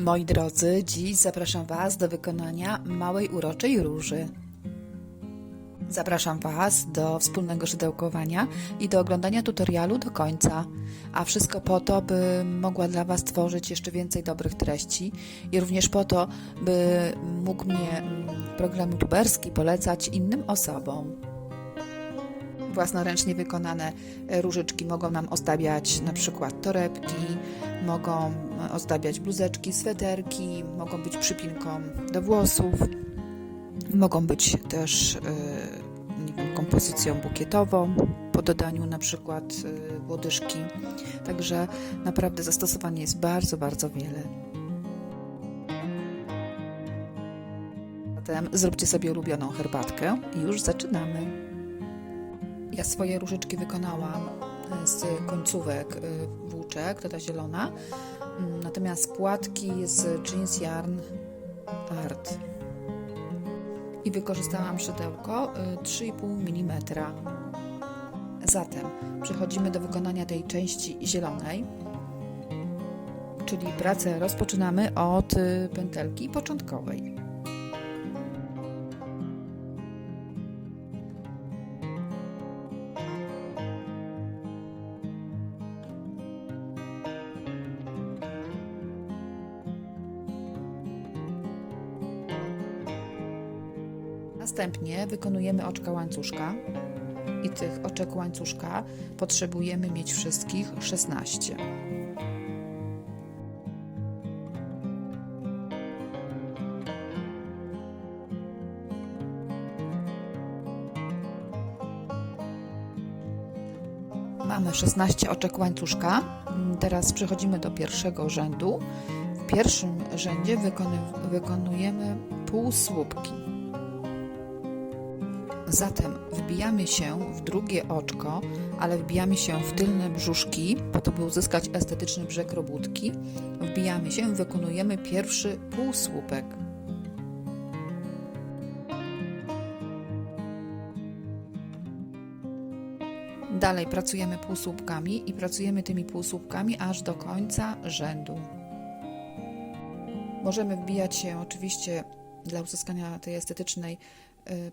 Moi drodzy, dziś zapraszam Was do wykonania małej uroczej róży. Zapraszam Was do wspólnego szydełkowania i do oglądania tutorialu do końca, a wszystko po to, by mogła dla Was tworzyć jeszcze więcej dobrych treści i również po to, by mógł mnie mm, program youtuberski polecać innym osobom. Własnoręcznie wykonane e, różyczki mogą nam ozdabiać na przykład torebki, mogą e, ozdabiać bluzeczki, sweterki, mogą być przypinką do włosów, mogą być też e, nie wiem, kompozycją bukietową po dodaniu na przykład łodyżki. Także naprawdę zastosowanie jest bardzo, bardzo wiele. Zatem zróbcie sobie ulubioną herbatkę i już zaczynamy. Ja swoje różyczki wykonałam e, z końcówek e, włóczek, to ta zielona, Mm, natomiast płatki z Jeans Yarn Art. I wykorzystałam szydełko e, 3,5 mm. Zatem przechodzimy do wykonania tej części zielonej, czyli pracę rozpoczynamy od e, pętelki początkowej. Następnie wykonujemy oczka łańcuszka i tych oczek łańcuszka potrzebujemy mieć wszystkich 16. Mamy 16 oczek łańcuszka. Teraz przechodzimy do pierwszego rzędu. W pierwszym rzędzie wykonujemy półsłupki. Zatem wbijamy się w drugie oczko, ale wbijamy się w tylne brzuszki, po to by uzyskać estetyczny brzeg robótki. Wbijamy się wykonujemy pierwszy półsłupek. Dalej pracujemy półsłupkami i pracujemy tymi półsłupkami aż do końca rzędu. Możemy wbijać się oczywiście dla uzyskania tej estetycznej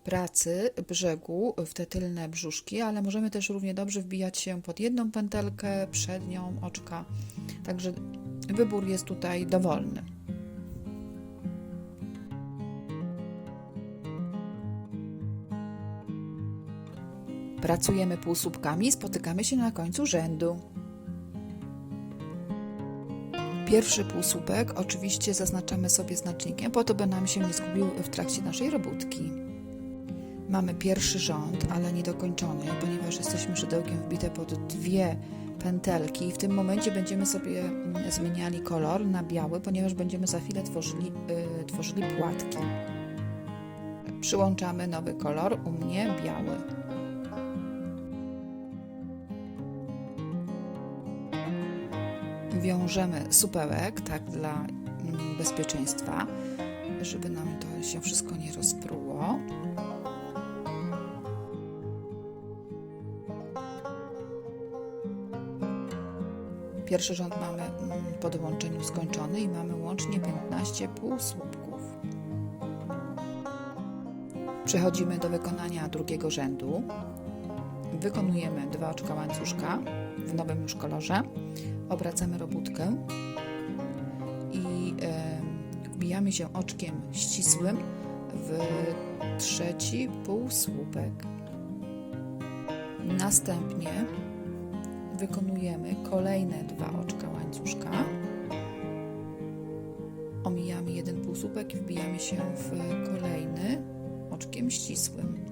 pracy brzegu w te tylne brzuszki, ale możemy też równie dobrze wbijać się pod jedną pętelkę, przednią oczka. Także wybór jest tutaj dowolny. Pracujemy półsłupkami, spotykamy się na końcu rzędu. Pierwszy półsłupek oczywiście zaznaczamy sobie znacznikiem, po to by nam się nie zgubił w trakcie naszej robótki. Mamy pierwszy rząd, ale niedokończony, ponieważ jesteśmy szydełkiem wbite pod dwie pętelki i w tym momencie będziemy sobie mm, zmieniali kolor na biały, ponieważ będziemy za chwilę tworzyli, y, tworzyli płatki. Przyłączamy nowy kolor, u mnie biały. wiążemy supełek, tak dla mm, bezpieczeństwa, żeby nam to się wszystko nie rozpruło. Pierwszy rząd mamy mm, po dołączeniu skończony i mamy łącznie 15 półsłupków. Przechodzimy do wykonania drugiego rzędu. Wykonujemy dwa oczka łańcuszka w nowym już kolorze obracamy robótkę i e, wbijamy się oczkiem ścisłym w trzeci półsłupek. Następnie wykonujemy kolejne dwa oczka łańcuszka. Omijamy jeden półsłupek i wbijamy się w kolejny oczkiem ścisłym.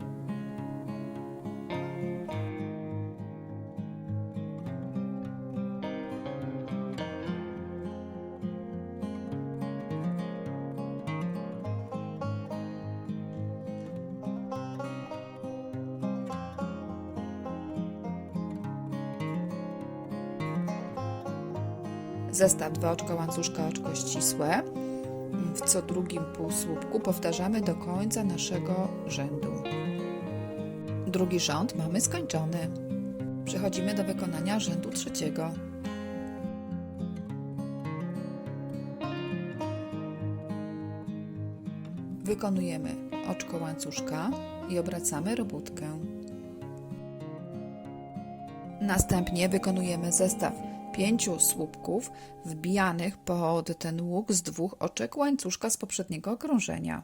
Zestaw dwa oczka łańcuszka, oczko ścisłe. W co drugim półsłupku powtarzamy do końca naszego rzędu. Drugi rząd mamy skończony. Przechodzimy do wykonania rzędu trzeciego. Wykonujemy oczko łańcuszka i obracamy robótkę. Następnie wykonujemy zestaw pięciu słupków wbijanych pod ten łuk z dwóch oczek łańcuszka z poprzedniego okrążenia.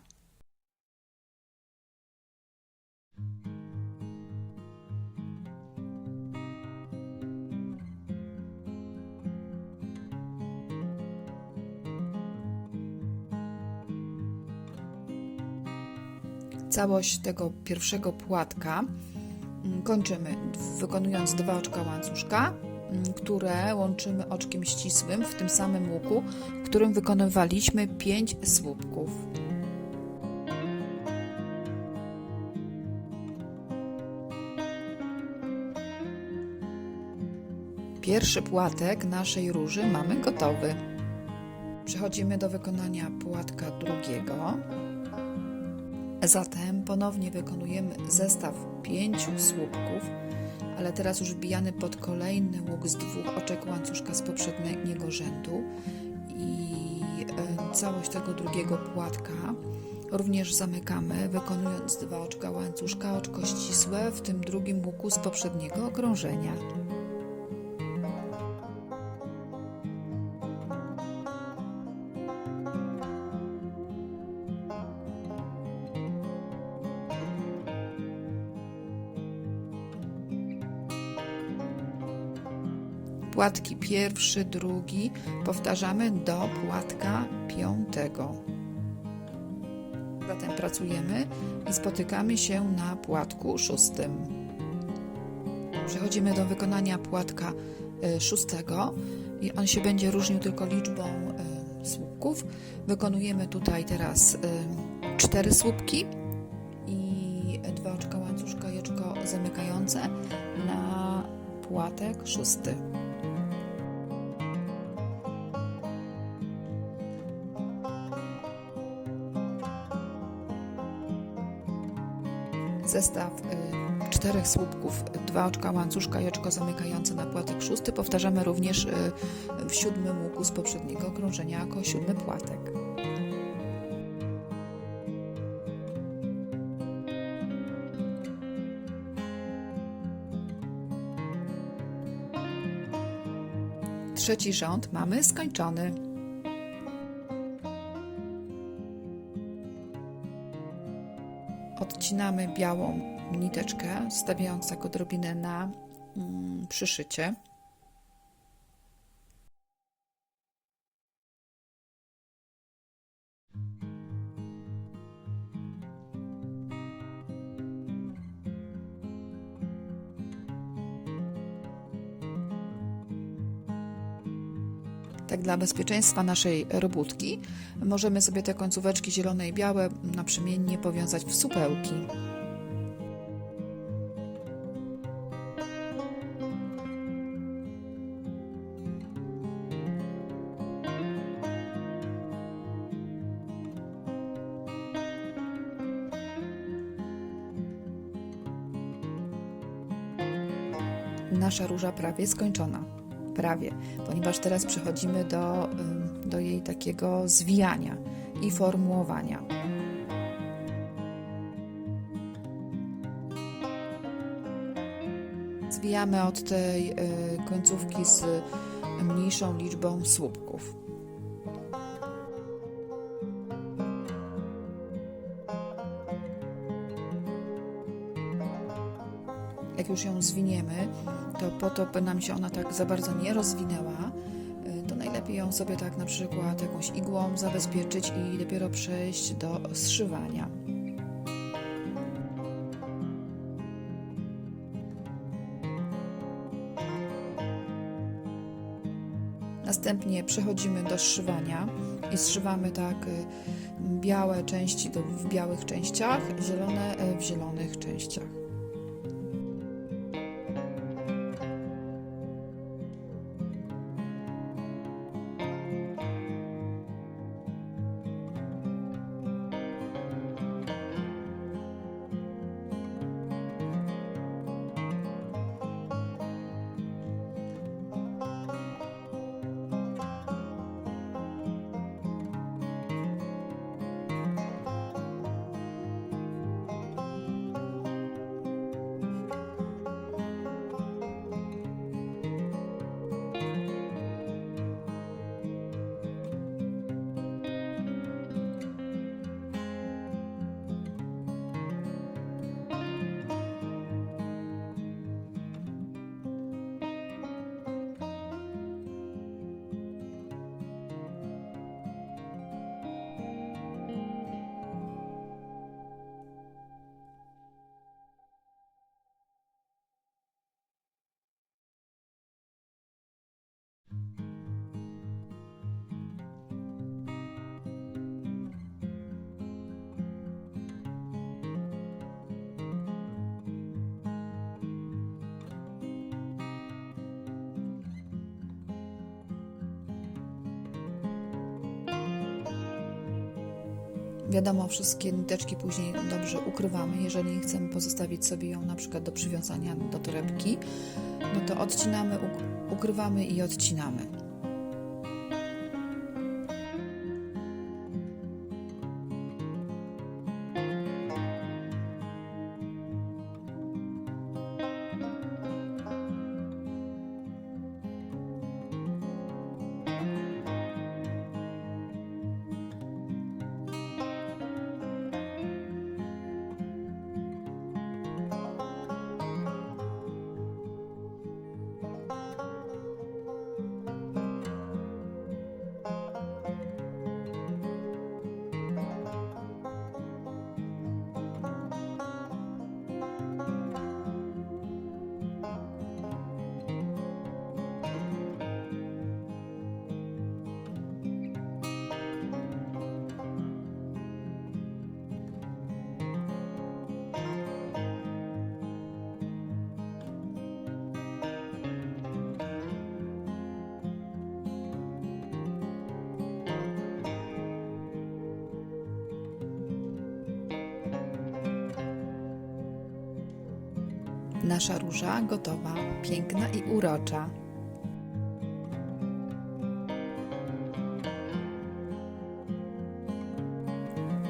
Całość tego pierwszego płatka mm, kończymy wykonując dwa oczka łańcuszka, które łączymy oczkiem ścisłym w tym samym łuku, którym wykonywaliśmy 5 słupków. Pierwszy płatek naszej róży mamy gotowy. Przechodzimy do wykonania płatka drugiego. Zatem ponownie wykonujemy zestaw pięciu słupków, ale teraz już wbijany pod kolejny łuk z dwóch oczek łańcuszka z poprzedniego rzędu i e, całość tego drugiego płatka również zamykamy, wykonując dwa oczka łańcuszka, oczko ścisłe w tym drugim łuku z poprzedniego okrążenia. Płatki pierwszy, drugi powtarzamy do płatka piątego. Zatem pracujemy i spotykamy się na płatku szóstym. Przechodzimy do wykonania płatka y, szóstego i on się będzie różnił tylko liczbą y, słupków. Wykonujemy tutaj teraz y, cztery słupki i dwa oczka łańcuszka i oczko zamykające na płatek szósty. Zestaw y, czterech słupków, dwa oczka łańcuszka i oczko zamykające na płatek szósty powtarzamy również y, w siódmym łuku z poprzedniego okrążenia jako siódmy płatek. Trzeci rząd mamy skończony. Odcinamy białą niteczkę, stawiając tak odrobinę na mm, przyszycie. Tak dla bezpieczeństwa naszej robótki możemy sobie te końcóweczki zielone i białe naprzemiennie powiązać w supełki. Nasza róża prawie skończona prawie, ponieważ teraz przechodzimy do, ym, do jej takiego zwijania i formułowania. Zwijamy od tej y, końcówki z mniejszą liczbą słupków. Jak już ją zwiniemy, to po to, by nam się ona tak za bardzo nie rozwinęła, y, to najlepiej ją sobie tak na przykład jakąś igłą zabezpieczyć i dopiero przejść do zszywania. Następnie przechodzimy do zszywania i zszywamy tak y, białe części w białych częściach, zielone y, w zielonych częściach. Wiadomo, wszystkie niteczki później dobrze ukrywamy. Jeżeli chcemy pozostawić sobie ją na przykład do przywiązania do torebki, no to odcinamy, uk- ukrywamy i odcinamy. Nasza róża gotowa, piękna i urocza.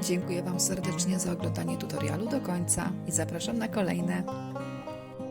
Dziękuję Wam serdecznie za oglądanie tutorialu do końca i zapraszam na kolejne.